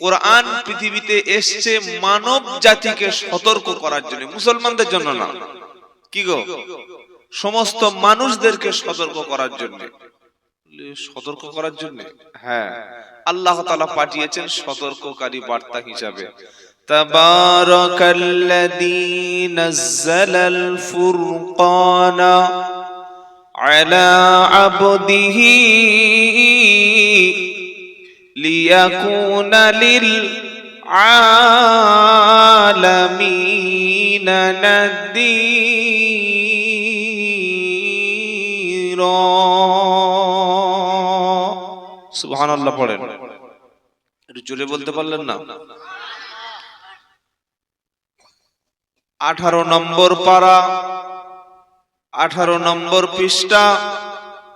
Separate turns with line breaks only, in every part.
কোরআন পৃথিবীতে এসছে মানব জাতিকে সতর্ক করার জন্য, মুসলমানদের জন্য না। কি গো? সমস্ত মানুষদেরকে সতর্ক করার জন্য। সতর্ক করার জন্য? হ্যাঁ। আল্লাহ তাআলা পাঠিয়েছেন সতর্ককারী বার্তা হিসাবে। তাবারাকাল্লাযী নাযালাল ফুরকানা আলা আবদিহি ليكون للعالمين نذيرا سبحان الله পড়েন একটু জোরে বলতে পারলেন না আঠারো নম্বর পারা আঠারো নম্বর পৃষ্ঠা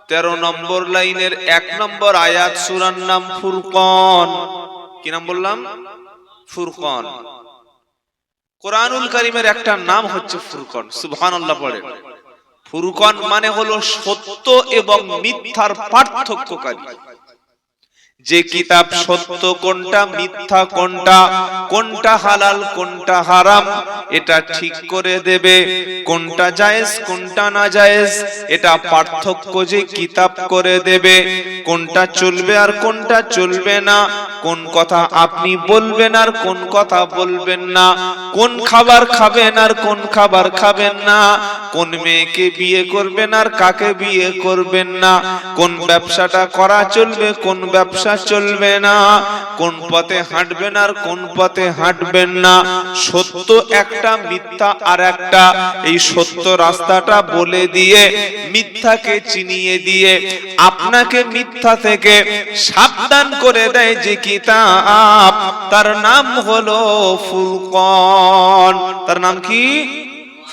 তেরো নম্বর লাইনের এক নম্বর আয়াত সুরার নাম ফুরকন। কি নাম বললাম? ফুরকন। কোরআনুল করিমের একটা নাম হচ্ছে ফুরকন সুবহান পড়ে। ফুরকন মানে হলো সত্য এবং মিথ্যার পার্থক্যকারী। যে কিতাব সত্য কোনটা মিথ্যা কোনটা কোনটা হালাল কোনটা হারাম এটা ঠিক করে দেবে। কোনটা জায়েজ কোনটা না জায়েজ এটা পার্থক্য যে কিতাব করে দেবে কোনটা চলবে আর কোনটা চলবে না। কোন কথা আপনি বলবেন আর কোন কথা বলবেন না। কোন খাবার খাবেন আর কোন খাবার খাবেন না। কোন মেয়েকে বিয়ে করবেন আর কাকে বিয়ে করবেন না। কোন ব্যবসাটা করা চলবে কোন ব্যবসা চলবে না। কোন পথে হাঁটবেন আর কোন পথে হাঁটবেন না। সত্য একটা, মিথ্যা আর একটা। এই সত্য রাস্তাটা বলে দিয়ে, মিথ্যাকে চিনিয়ে দিয়ে, আপনাকে মিথ্যা থেকে সাবধান করে দেয় যে কিতাব। তার নাম হলো ফুরকন। তার নাম কি?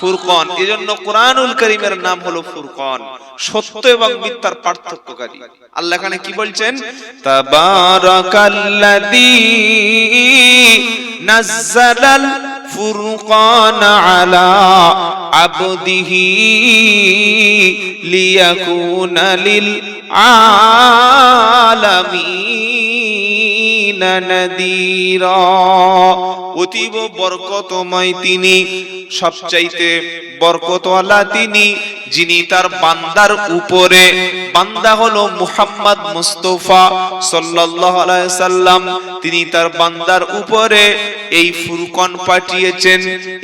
ফুরকন। এজন্য কোরআনুল করিমের নাম হলো ফুরকন। সত্য এবং মিথ্যার পার্থক্যকারী। আল্লাহ এখানে কি বলছেন? তাবারাকাল্লাযী নাযালাল ফুরকান আলা আবদিহি লিয়াকুনা লিল আলামিন। অতীব বরকতময় তিনি, সবচাইতে বরকতওয়ালা তিনি, যিনি তার বান্দার উপরে, বান্দা হলো মুহাম্মদ মুস্তফা সাল্লাল্লাহু আলাইহি সাল্লাম তিনি তার বান্দার উপরে এই ফুরকন পাঠিয়েছেন,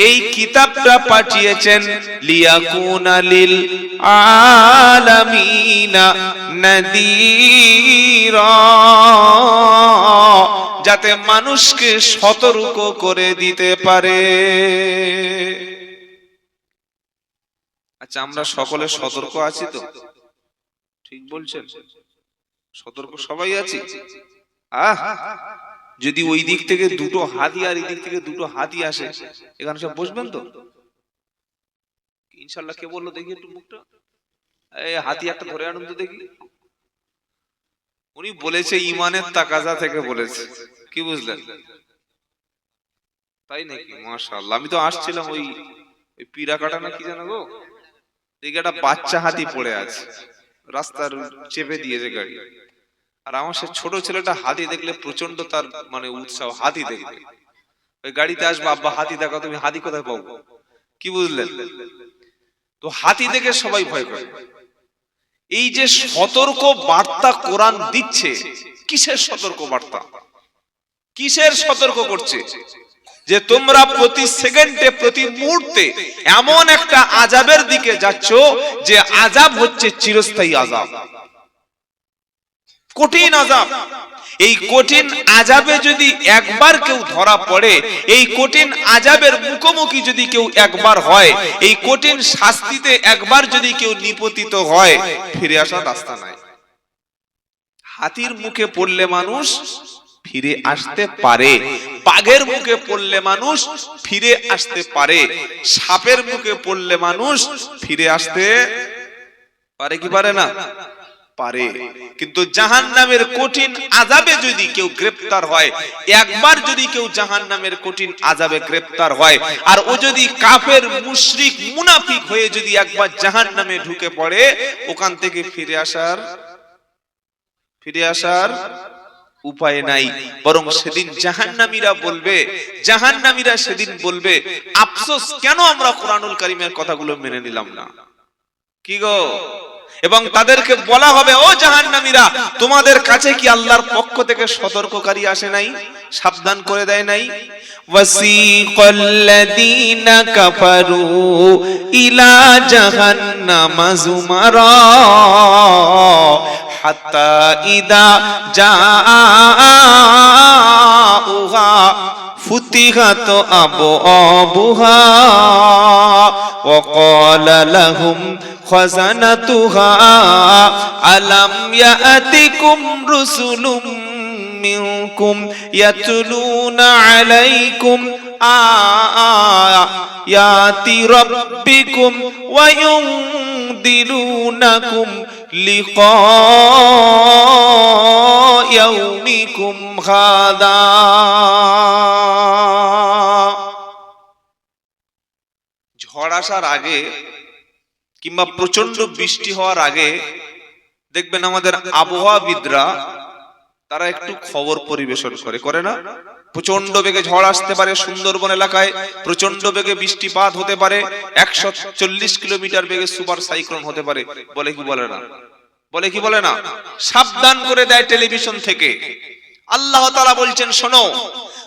এই কিতাবটা পাঠিয়েছেন, লিয়াকুনা লিল আলামিনা নাদীরা। যাতে মানুষকে সতর্ক করে দিতে পারে। আচ্ছা আমরা সকলে সতর্ক আছি তো? ঠিক বলছেন? সতর্ক সবাই আছি? আহ! যদি ওই দিক থেকে দুটো হাতি আর এই দিক থেকে দুটো হাতি আসে, এখানে সব বসবেন তো? ইনশাল্লাহ কে বলল দেখি একটু মুখটা? এই হাতি একটা ধরে আনুন তো দেখি। উনি বলেছে ইমানের তাকাজা থেকে বলেছে। কি বুঝলেন? তাই নাকি? মাশাআল্লাহ, আমি তো আসছিলাম ওই ওই পিরা কাটা না কি জানো গো? দেখি একটা বাচ্চা হাতি পড়ে আছে। রাস্তার চেপে দিয়েছে গাড়ি। আর আমার সে ছোট ছেলেটা হাতি দেখলে প্রচণ্ড তার মানে উৎসাহ, হাতি দেখবে। ওই গাড়িতে আসব, আব্বা, হাতি দেখো তুমি হাতি কোথায় পাবো? কি বুঝলেন? তো হাতি দেখে সবাই ভয় করে। এই যে সতর্ক বার্তা কোরআন দিচ্ছে, কিসের সতর্ক বার্তা? কিসের সতর্ক করছে? যে তোমরা প্রতি সেকেন্ডে, প্রতি মুহূর্তে এমন একটা আজাবের দিকে যাচ্ছ যে আজাব হচ্ছে চিরস্থায়ী আজাব কঠিন আজাব এই কঠিন আজাবে যদি একবার কেউ ধরা পড়ে, এই কঠিন আজাবের মুখোমুখি যদি কেউ একবার হয়, এই কঠিন শাস্তিতে একবার যদি কেউ নিপতিত হয়, ফিরে আসার রাস্তা নাই। হাতির মুখে পড়লে মানুষ ফিরে আসতে পারে, বাঘের মুখে পড়লে মানুষ ফিরে আসতে পারে, সাপের মুখে পড়লে মানুষ ফিরে আসতে পারে কি পারে না? পারে। কিন্তু জাহান নামের কঠিন আজাবে যদি কেউ গ্রেপ্তার হয় একবার যদি কেউ জাহান নামের কঠিন আজাবে গ্রেপ্তার হয় আর ও যদি কাফের মুশরিক মুনাফিক হয়ে যদি একবার জাহান নামে ঢুকে পড়ে ওখান থেকে ফিরে আসার ফিরে আসার উপায় নাই। বরং সেদিন জাহান্নামীরা বলবে জাহান্নামীরা সেদিন বলবে আফসোস কেন আমরা কোরআনুল কারিমের কথাগুলো মেনে নিলাম না? কি গো? এবং তাদেরকে বলা হবে, ও জাহান নামীরা তোমাদের কাছে কি আল্লাহর পক্ষ থেকে সতর্ককারী আসে নাই? সাবধান করে দেয় নাই? ওয়াসিকাল্লাযীনা কাফারু ইলা জাহান্নামা যুমারা হাত্তা ইদা জাআউহা جاءوها فتحت أبوابها وقال لهم خزنتها ألم يأتكم رسل منكم يتلون عليكم آيات ربكم وينذرونكم لقاء يومكم ঝড় আসার আগে কিংবা প্রচণ্ড বৃষ্টি হওয়ার আগে দেখবেন আমাদের আবহাওয়াবিদরা তারা একটু খবর পরিবেশন করে করে না? প্রচণ্ড বেগে ঝড় আসতে পারে সুন্দরবন এলাকায় প্রচণ্ড বেগে বৃষ্টিপাত হতে পারে, একশো চল্লিশ কিলোমিটার বেগে সুপার সাইক্লোন হতে পারে, বলে কি বলে না? বলে কি বলে না? সাবধান করে দেয় টেলিভিশন থেকে। আল্লাহ তালা বলছেন, শোনো,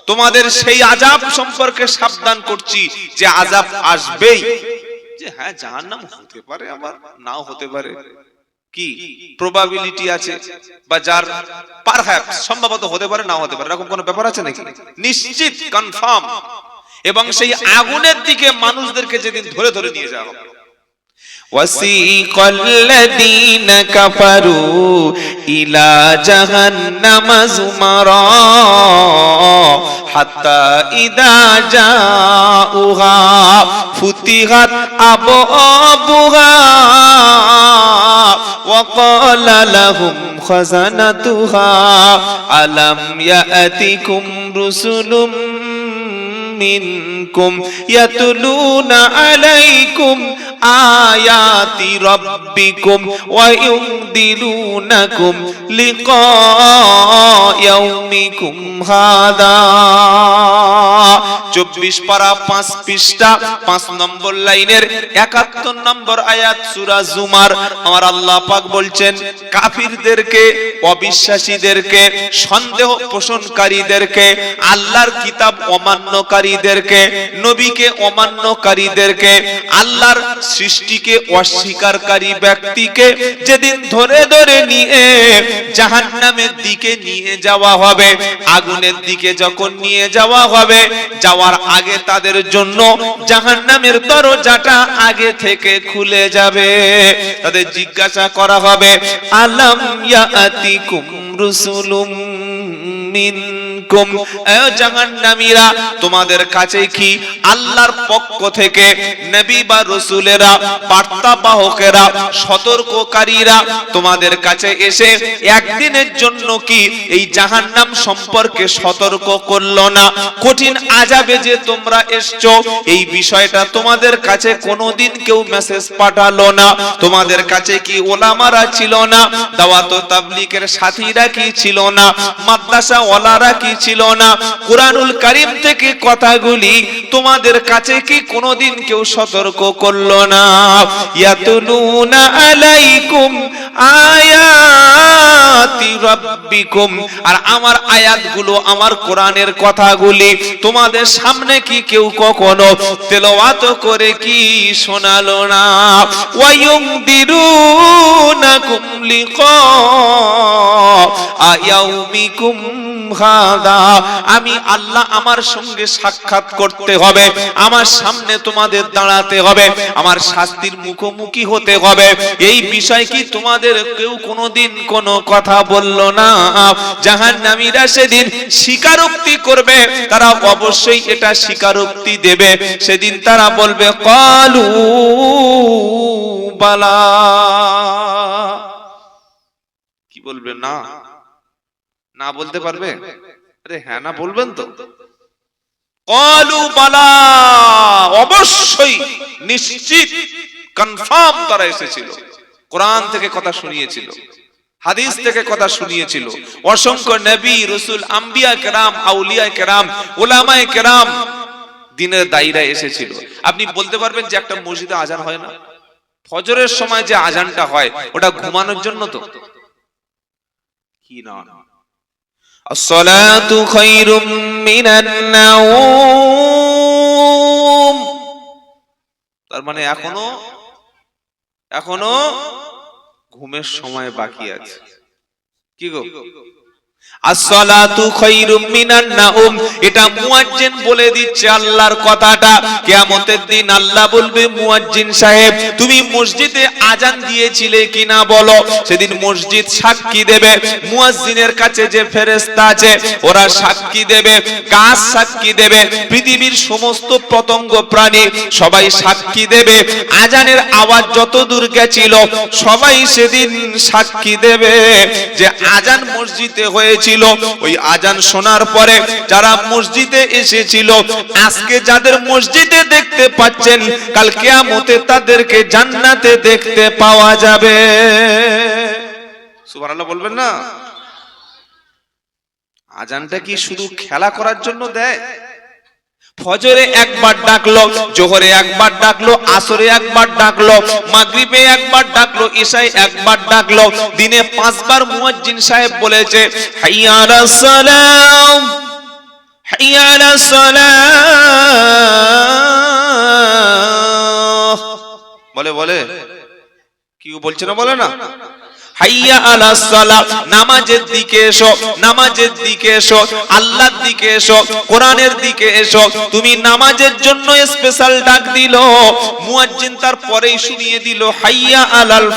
তোমাদের সেই আজাব সম্পর্কে সাবধান করছি যে আজাব আসবেই। যে হ্যাঁ জাহান্নাম হতে পারে আবার, নাও হতে পারে। কি? প্রবাবিলিটি আছে বা যার পার সম্ভবত হতে পারে, নাও হতে পারে, এরকম কোনো ব্যাপার আছে নাকি? নিশ্চিত কনফার্ম এবং সেই আগুনের দিকে মানুষদেরকে যেদিন ধরে ধরে নিয়ে যাওয়া হবে। وسيق الذين كفروا إلى جهنم زمرا حتى إذا جاءوها فتحت أبوابها وقال لهم خزنتها ألم يأتكم رسل منكم يتلون عليكم আয়াতি রব্বিকুম ওয়া ইউদিলুনাকুম লিকা ইয়াউমিকুম হাদা 24 পারা 5 পৃষ্ঠা 5 নম্বর লাইনের 71 নম্বর আয়াত সূরা জুমার। আমার আল্লাহ পাক বলছেন, কাফিরদেরকে, অবিশ্বাসীদেরকে, সন্দেহ পোষণকারীদেরকে, আল্লাহর কিতাব অমান্যকারীদেরকে, নবীকে অমান্যকারীদেরকে, আল্লাহর সৃষ্টিকে, অস্বীকারী ব্যক্তিকে যেদিন ধরে ধরে নিয়ে জাহান্নামের দিকে নিয়ে যাওয়া হবে, আগুনের দিকে যখন নিয়ে যাওয়া হবে, যাওয়ার আগে তাদের জন্য জাহান্নামের দরজাটা আগে থেকে খুলে যাবে। তাদের জিজ্ঞাসা করা হবে, আলাম ইয়াতিকুম রুসুলুম মিনকুম এ জাহান্নামীরা, তোমাদের কাছে কি আল্লাহর পক্ষ থেকে নবী বা রাসূলেরা বার্তা বাহকেরা সতর্ককারীরা তোমাদের কাছে এসে একদিনের জন্য কি এই জাহান্নাম সম্পর্কে সতর্ক করল না? কঠিন আজাবে যে তোমরা এসছো, এই বিষয়টা তোমাদের কাছে কোনোদিন কেউ মেসেজ পাঠালো না। তোমাদের কাছে কি ওলামারা ছিল না? দাওয়াত তাবলিকের সাথীরা কি ছিল না? মাদ্রাসা ওয়ালারা কি ছিল না। কোরআনুল কারীম থেকে কথাগুলি তোমাদের কাছে কি কোনোদিন কেউ সতর্ক করল না? আলাইকুম আর আমার আয়াতগুলো, আমার কোরআনের কথাগুলি তোমাদের সামনে কি কেউ কখনো তেলাওয়াত করে কি শোনালো না? ওয়ায়ুমদিরুনাকুম লিকা আয়াউমিকুম আমি আল্লাহ আমার সঙ্গে সাক্ষাৎ করতে হবে, আমার সামনে তোমাদের দাঁড়াতে হবে, আমার শাস্তির মুখোমুখি হতে হবে। এই বিষয় কি তোমাদের কেউ কোনোদিন কোনো কথা বলল না? জাহান নামীরা সেদিন স্বীকারোক্তি করবে, তারা অবশ্যই এটা স্বীকারোক্তি দেবে। সেদিন তারা বলবে, কলু বালা। কি বলবে? না। না বলতে পারবে? আরে হ্যাঁ না বলবেন তো। কলু বালা অবশ্যই নিশ্চিত কনফার্ম তারা এসেছিল। কোরআন থেকে কথা শুনিয়েছিল হাদিস থেকে কথা শুনিয়েছিল। অসংখ্য নবী রসুল আম্বিয়া কেরাম আউলিয়া কেরাম ওলামায়ে কেরাম দিনের দায়ীরা এসেছিল। আপনি বলতে পারবেন যে একটা মসজিদে আজান হয় না? ফজরের সময় যে আজানটা হয় ওটা ঘুমানোর জন্য তো? কি না?
الصلاة خير من النوم
তার মানে এখনো এখনো ঘুমের সময় বাকি আছে কি গো
সাক্ষী দেবে কাছে যে আছে, ওরা সাক্ষী দেবে সাক্ষী দেবে, পৃথিবীর সমস্ত পতঙ্গ প্রাণী সবাই সাক্ষী দেবে, আজানের আওয়াজ যত দূর গেছিল, সবাই সেদিন সাক্ষী দেবে যে আজান মসজিদে হয়েছিল। ওই আজান শোনার পরে যারা মসজিদে এসেছিল, আজকে যাদের মসজিদে দেখতে পাচ্ছেন, কাল কেয়ামতে তাদেরকে জান্নাতে দেখতে পাওয়া যাবে।
বলবেন না? আজানটা কি শুধু খেলা করার জন্য দেয়?
ফজরে একবার ডাকলো, জোহরে একবার ডাকলো, আসরে একবার ডাকলো, মাগরিবে একবার ডাকলো, ঈশায় একবার ডাকলো, দিনে পাঁচবার মুয়াজ্জিন সাহেব বলেছে, হাইয়া আলাস সালাম হাইয়া আলাস সালাম
বলে বলে, কি বলছে না, বলে না?
হাইয়া আলাস সালাহ, নামাজের দিকে এসো, নামাজের দিকে এসো, আল্লাহর দিকে এসো, কোরআনের দিকে এসো, তুমি নামাজের জন্য স্পেশাল ডাক দিল, মুয়াজ্জিন তার পরেই শুনিয়ে দিল, হাইয়া আলাল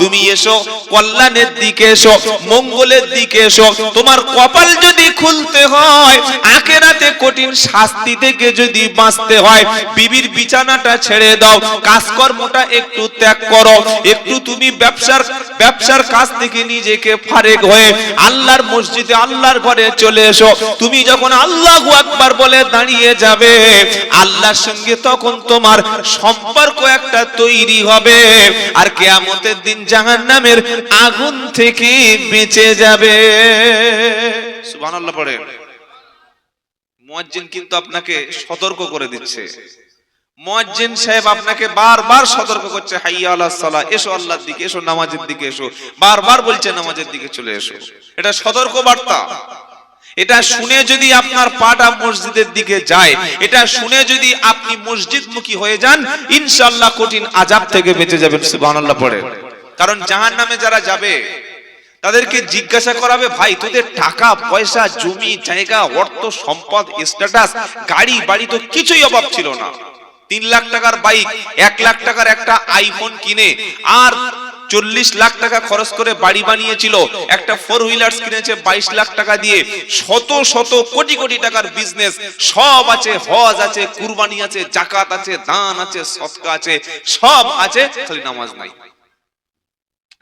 তুমি এসো, কল্যাণের দিকে এসো, মঙ্গলের দিকে এসো, তোমার কপাল যদি খুলতে হয়, আখেরাতে কঠিন শাস্তি থেকে যদি বাঁচতে হয়, বিবির বিছানাটা ছেড়ে দাও, কাজকর্মটা একটু ত্যাগ করো, একটু তুমি ব্যবসার ব্যবসার কাজ থেকে নিজেকে ফারেক হয়ে আল্লাহর মসজিদে আল্লাহর ঘরে চলে এসো। তুমি যখন আল্লাহু আকবার বলে দাঁড়িয়ে যাবে, আল্লাহর সঙ্গে তখন তোমার সম্পর্ক একটা তৈরি হবে আর কেয়ামতের দিন জাহান নামের আগুন থেকে বেঁচে যাবে।
সুবহানাল্লাহ পড়ে। মুয়াজ্জিন কিন্তু আপনাকে সতর্ক করে দিচ্ছে। মুয়াজ্জিন সাহেব আপনাকে বারবার সতর্ক করছে, হাইয়া আলাস সালাহ এসো আল্লাহর দিকে, এসো নামাজের দিকে এসো। বারবার বলছে, নামাজের দিকে চলে এসো। এটা সতর্ক বার্তা। এটা শুনে যদি আপনার পাটা মসজিদের দিকে যায়, এটা শুনে যদি আপনি মসজিদমুখী হয়ে যান, ইনশাআল্লাহ কঠিন আজাব থেকে বেঁচে যাবেন, সুবহানাল্লাহ পড়ে। কারণ জাহান্নামে যারা যাবে, তাদেরকে জিজ্ঞাসা করাবে, ভাই, তোদের টাকা, পয়সা, জমি, জায়গা, অর্থ, সম্পদ স্ট্যাটাস গাড়ি, বাড়ি তো কিছুই অভাব ছিল না। তিন লাখ টাকার বাইক, এক লাখ টাকার একটা আইফোন কিনে, আর চল্লিশ লাখ টাকা খরচ করে বাড়ি বানিয়েছিল। একটা ফোর হুইলার্স কিনেছে বাইশ লাখ টাকা দিয়ে। শত শত কোটি কোটি টাকার বিজনেস সব আছে, হজ আছে, কুরবানি আছে, জাকাত আছে, দান আছে সৎকা আছে, সব আছে, খালি নামাজ নাই।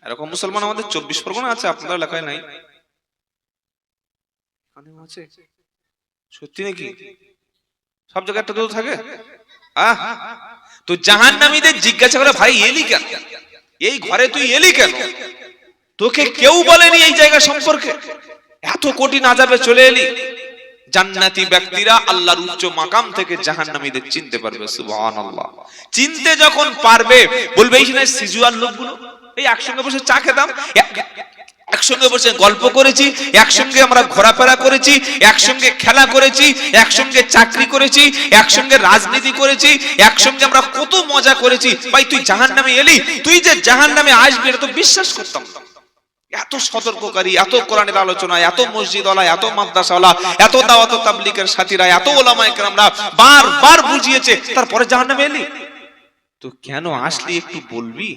এরকম মুসলমান আমাদের চব্বিশ পরগনা আছে, আপনাদের এলাকায় নাই? সত্যি নাকি? সব জায়গায় একটা থাকে?
তো জাহান্নামীদের জিজ্ঞাসা করে, ভাই, এলি কেন?
এই ঘরে তুই এলি কেন?
তোকে কেউ বলেনি এই জায়গা সম্পর্কে?
এত কোটি না যাবে চলে এলি? জান্নাতি ব্যক্তিরা আল্লাহর উচ্চ মাকাম থেকে জাহান্নামীদের চিনতে পারবে, সুবহানাল্লাহ।
চিনতে যখন পারবে, বলবে, এই সিজুয়ার লোকগুলো, এই একসঙ্গে বসে চা খেতাম? একসঙ্গে বসে গল্প করেছি, একসঙ্গে আমরা ঘোরাফেরা করেছি, একসঙ্গে খেলা করেছি, একসঙ্গে চাকরি করেছি, একসঙ্গে রাজনীতি করেছি, একসঙ্গে আমরা কত মজা করেছি। ভাই, তুই জাহান নামে এলি, তুই যে জাহান নামে আসবি, এটা তো বিশ্বাস করতাম
এত সতর্ককারী, এত কোরআনের আলোচনা এত মসজিদ মসজিদওয়ালা এত মাদ্রাসাওয়ালা, এত দাওয়াত ও তাবলীগের সাথীরা, এত ওলামায়ে কেরামরা বারবার বুঝিয়েছে, তারপরে জাহান্নামে এলি। তো কেন আসলি একটু বলবি?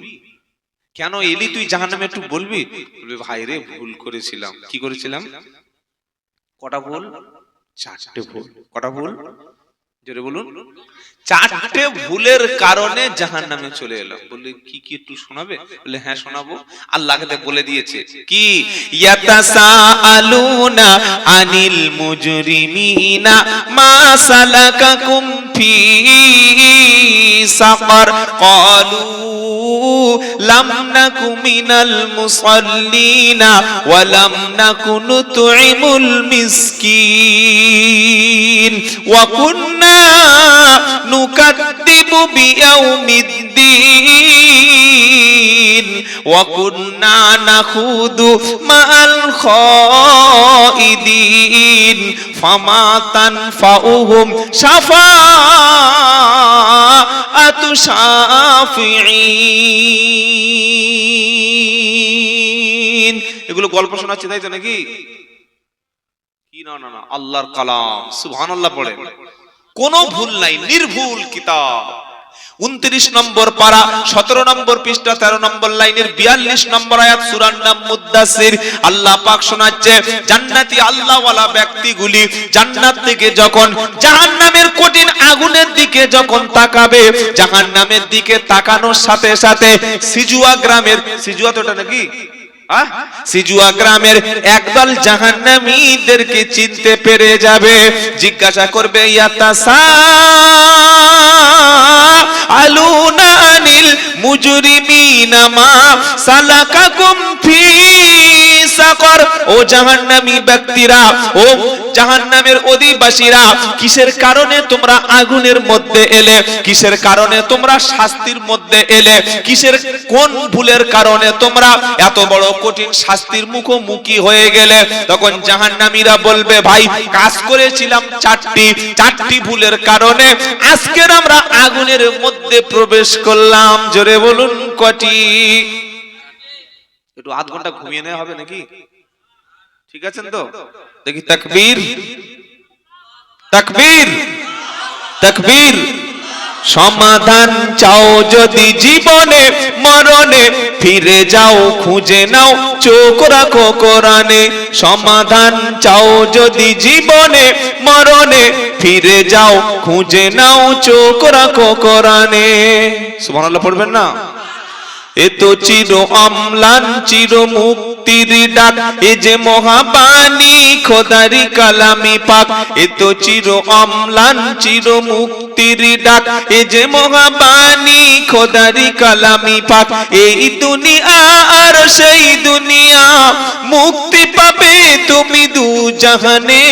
কেন এলি তুই জাহান্নামে একটু বলবি? বলবি? ভাই রে ভুল করেছিলাম। কি করেছিলাম? কটা ভুল? চারটে ভুল। কটা ভুল? জোরে বলুন। চারটে ভুলের কারণে জাহান নামে চলে এলাম। বললে কি কি একটু শোনাবে? বলে হ্যাঁ শোনাবো। আল্লাহকে বলে দিয়েছে। কি?
ইয়াতাসাআলুনা আনিল মুজরিমিনা মা সালাকাকুম في سقر قالوا لم نك من المصلين ولم نك نطعم المسكين وكنا نكذب بيوم الدين وكنا نخوض مع الخائدين فما تنفعهم شفاعة شافعين
এগুলো গল্প শোনাচ্ছে তাই তো নাকি কি না না না আল্লাহর কালাম সুবহানাল্লাহ পড়ে কোনো ভুল নাই, নির্ভুল কিতাব
উনত্রিশ নম্বর পারা, সতেরো নম্বর পৃষ্ঠা, তেরো নম্বর লাইনের বিয়াল্লিশ নম্বর আয়াত, সুরার নাম মুদাসির আল্লাহ পাক শোনাচ্ছে, জান্নাতি আল্লাহওয়ালা ব্যক্তিগুলি জান্নাত থেকে যখন জাহান্নামের কঠিন আগুনের দিকে যখন তাকাবে, জাহান্নামের দিকে তাকানোর সাথে সাথে সিজুয়া গ্রামের,
সিজুয়া তো এটা নাকি?
সিজুয়া গ্রামের একদল জাহান্নামীদেরকে চিনতে পেরে যাবে। জিজ্ঞাসা করবে ইয়াতাসা আলুনা আনিল মুজরিমিনা মা সালাকাকুম ফি সাকর। ও জাহান্নামী ব্যক্তিরা, ও জাহান্নামের অধিবাসীরা, কিসের কারণে তোমরা আগুনের মধ্যে এলে? কিসের কারণে তোমরা শাস্তির মধ্যে এলে? কিসের কোন ভুলের কারণে তোমরা এত বড় কঠিন শাস্তির মুখোমুখি হয়ে গেলে? তখন জাহান্নামীরা বলবে, ভাই, কাজ করেছিলাম চারটি। চারটি ভুলের কারণে আজকের আমরা আগুনের মধ্যে প্রবেশ করলাম। জোরে বলুন কটি
একটু আধ ঘণ্টা ঘুমিয়ে নেওয়া হবে নাকি? ঠিক আছেন তো?
দেখি তাকবীর। তাকবীর। তাকবীর। সমাধান চাও যদি জীবনে, মরণে, ফিরে যাও, খুঁজে নাও, চোখ রাখো কোরআনে। সমাধান চাও যদি জীবনে, মরণে, ফিরে যাও, খুঁজে নাও, চোখ রাখো কোরআনে। সুবহানাল্লাহ, পড়বেন না? এ চির অম্লান, চির মুক্তির ডাক। এ যে মহাবাণী, খোদারি কালামি পাক। এ চির অম্লান, চির মুক্তির ডাক। এ যে মহাবাণী, খোদারি কালামি পাক। এই দুনিয়া আর সেই দুনিয়া মুক্তি পাবে তুমি দু জাহানে।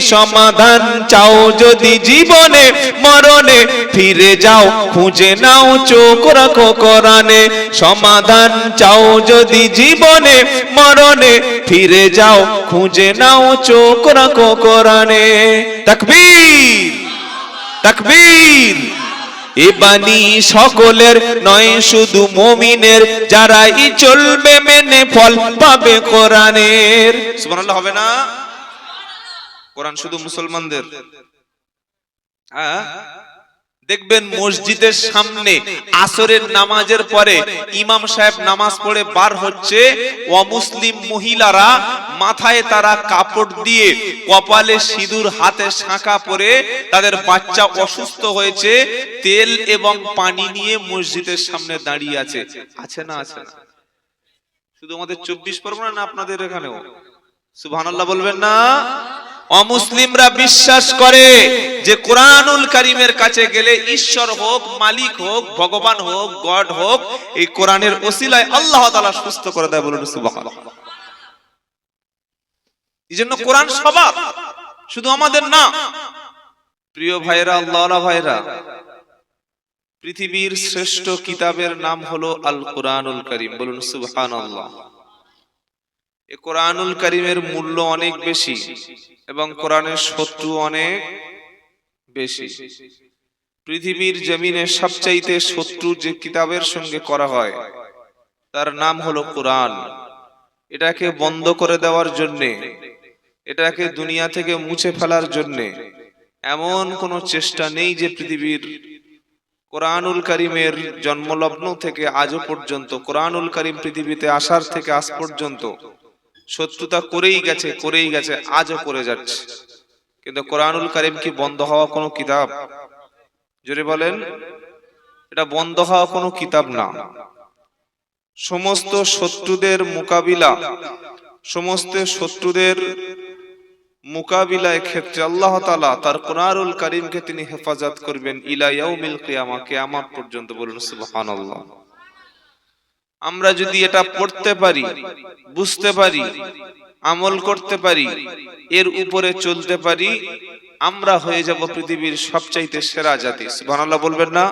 সমাধান চাও যদি জীবনে, মরণে। ফিরে যাও, খুঁজে নাও, চোখ রাখো কোরআনে। সমাধান চাও যদি জীবনে, মরণে, ফিরে যাও, খুঁজে নাও, চোখ রাখো কোরআনে। তাকবীর! তাকবীর! এ বাণী সকলের নয়, শুধু মমিনের, যারাই চলবে মেনে ফল পাবে কোরআনের।
সুবহানাল্লাহ, হবে না? কোরআন শুধু মুসলমানদের। হ্যাঁ?
দেখবেন মসজিদের সামনে আসরের নামাজের পরে ইমাম সাহেব নামাজ পড়ে বার হচ্ছে। অমুসলিম মহিলারা মাথায় তারা কাপড় দিয়ে কপালে সিঁদুর, হাতে শাঁখা পরে তাদের বাচ্চা অসুস্থ হয়েছে। তেল এবং পানি নিয়ে মসজিদের সামনে দাঁড়িয়ে আছে। আছে না আছে না?
শুধু আমাদের চব্বিশ পরগনা না আপনাদের এখানেও? সুবহানাল্লাহ বলবেন না?
অমুসলিমরা বিশ্বাস করে যে কোরআনুল কারিমের কাছে গেলে ঈশ্বর হোক, মালিক হোক, ভগবান হোক, গড হোক,
এই কোরআনের ওসিলায় আল্লাহ তাআলা সুস্থ করে দেয় বলুন এই জন্য কোরআন সবার, শুধু আমাদের না। প্রিয় ভাইরা আল্লাহ ভাইরা পৃথিবীর শ্রেষ্ঠ কিতাবের নাম হলো আল কোরআনুল করিম, বলুন সুবহানাল্লাহ। এ কোরআনুল করিমের মূল্য অনেক বেশি এবং কোরআনের শত্রু অনেক বেশি। পৃথিবীর জমিনে সবচাইতে শত্রু যে কিতাবের সঙ্গে করা হয়, তার নাম হলো কোরআন। এটাকে বন্ধ করে দেওয়ার জন্যে, এটাকে দুনিয়া থেকে মুছে ফেলার জন্যে এমন কোনো চেষ্টা নেই যে পৃথিবীর কোরআনুল করিমের জন্মলগ্ন থেকে আজও পর্যন্ত, কোরআনুল করিম পৃথিবীতে আসার থেকে আজ পর্যন্ত শত্রুতা করেই গেছে করেই গেছে, আজও করে যাচ্ছে। কিন্তু কোরআনুল করিম কি বন্ধ হওয়া কোনো কিতাব? জোরে বলেন, এটা বন্ধ হওয়া কোনো কিতাব না। সমস্ত শত্রুদের মোকাবিলা, সমস্ত শত্রুদের মোকাবিলায় ক্ষেত্রে আল্লাহ তাআলা তার কোরআনুল কারীমকে তিনি হেফাজত করবেন ইলা ইয়াউমিল কিয়ামা, কিয়ামত পর্যন্ত বলুন, সুবহানাল্লাহ। আমরা যদি এটা পড়তে পারি, বুঝতে পারি, আমল করতে পারি, এর উপরে চলতে পারি, আমরা হয়ে যাব পৃথিবীর সবচাইতে সেরা জাতি। সুবহানাল্লাহ বলবেন না?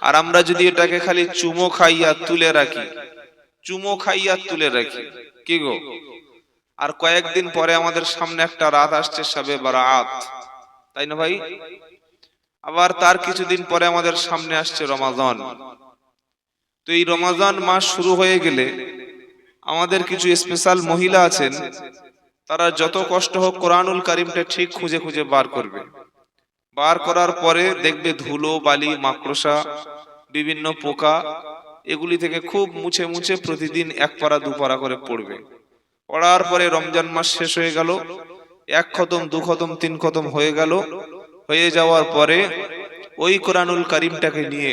আর আমরা যদি এটাকে খালি চুমো খাইয়া তুলে রাখি, চুমো খাইয়া তুলে রাখি, কি গো? আর কয়েকদিন পরে আমাদের সামনে একটা রাত আসছে সবে বারাত। তাই না ভাই? আবার তার কিছুদিন পরে আমাদের সামনে আসছে রমাজান তো এই রমাজান মাস শুরু হয়ে গেলে আমাদের কিছু স্পেশাল মহিলা আছেন, তারা যত কষ্ট হোক কোরআনুল কারিমটা ঠিক খুঁজে খুঁজে বার করবে। বার করার পরে দেখবে ধুলো, বালি, মাকড়সা, বিভিন্ন পোকা, এগুলি থেকে খুব মুছে মুছে প্রতিদিন এক পারা দু পারা করে পড়বে। পড়ার পরে রমজান মাস শেষ হয়ে গেল, এক খতম, দু খতম, তিন খতম হয়ে গেল। হয়ে যাওয়ার পরে ওই কোরআনুল কারিমটাকে নিয়ে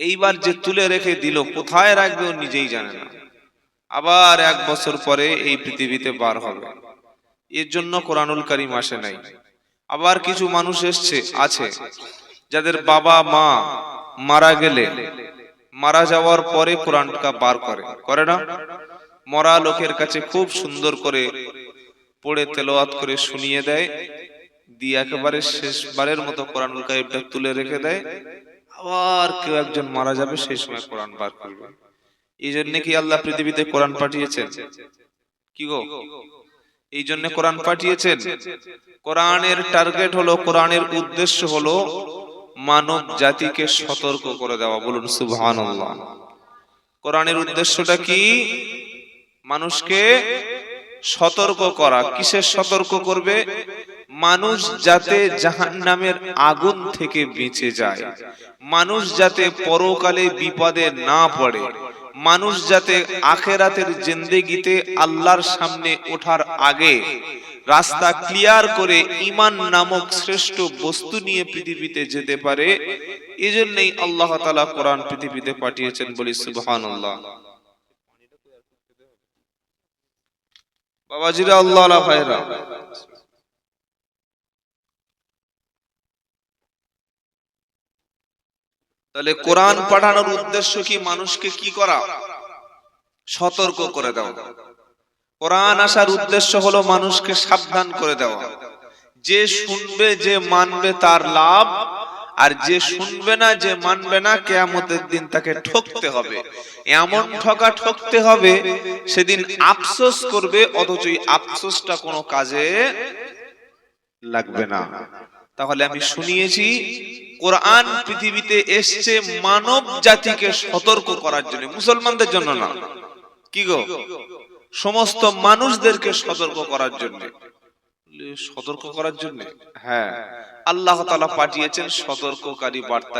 এইবার যে তুলে রেখে দিল, কোথায় রাখবে ও নিজেই জানে না। আবার এক বছর পরে এই পৃথিবীতে বার হবে। এর জন্য কোরআনুল কারিম আসে নাই। আবার কিছু মানুষ এসছে, আছে, যাদের বাবা, মা মারা গেলে, মারা যাওয়ার পরে কোরআনটা বার করে। করে না? মরা লোকের কাছে খুব সুন্দর করে পড়ে, তেলাওয়াত করে শুনিয়ে দেয়, দিয়ে একেবারে শেষবারের মতো কোরআনুল কারিমটা তুলে রেখে দেয়। আবার কেউ একজন মারা যাবে, সেই সময় কোরআন বার করবে। এই জন্য কি আল্লাহ পৃথিবীতে কোরআন পাঠিয়েছেন? কি গো? এই জন্য কোরআন পাঠিয়েছেন? কোরআনের টার্গেট হলো, কোরআনের উদ্দেশ্য হলো মানব জাতিকে সতর্ক করে দেওয়া। বলুন, সুবহানাল্লাহ। কোরআনের উদ্দেশ্যটা কি? মানুষকে সতর্ক করা। কিসের সতর্ক করবে? মানুষ যাতে জাহান্নামের আগুন থেকে বেঁচে যায়, মানুষ যাতে পরকালে বিপদে না পড়ে, মানুষ যাতে আখেরাতের জিন্দেগিতে আল্লাহর সামনে ওঠার আগে রাস্তা ক্লিয়ার করে ইমান নামক শ্রেষ্ঠ বস্তু নিয়ে পৃথিবীতে যেতে পারে, এজন্যই আল্লাহ তাআলা কোরআন পৃথিবীতে পাঠিয়েছেন বলি সুবহানাল্লাহ। বাবাজিরা, আল্লাহ আলা ভাইরা তাহলে কোরআন পাঠানোর উদ্দেশ্য কি মানুষকে কি করা? সতর্ক করে দেওয়া। কোরআন আসার উদ্দেশ্য হলো মানুষকে সাবধান করে দেওয়া। যে শুনবে, যে মানবে তার লাভ, আর যে শুনবে না, যে মানবে না, কেয়ামতের দিন তাকে ঠকতে হবে। এমন ঠকা ঠকতে হবে, সেদিন আফসোস করবে, অথচ আফসোসটা কোনো কাজে লাগবে না। তাহলে আমি শুনিয়েছি কোরআন পৃথিবীতে এসছে মানব জাতিকে সতর্ক করার জন্য, মুসলমানদের জন্য না। কি গো? সমস্ত মানুষদেরকে সতর্ক করার জন্য। সতর্ক করার জন্য? হ্যাঁ। আল্লাহ পাঠিয়েছেন সতর্ককারী বার্তা।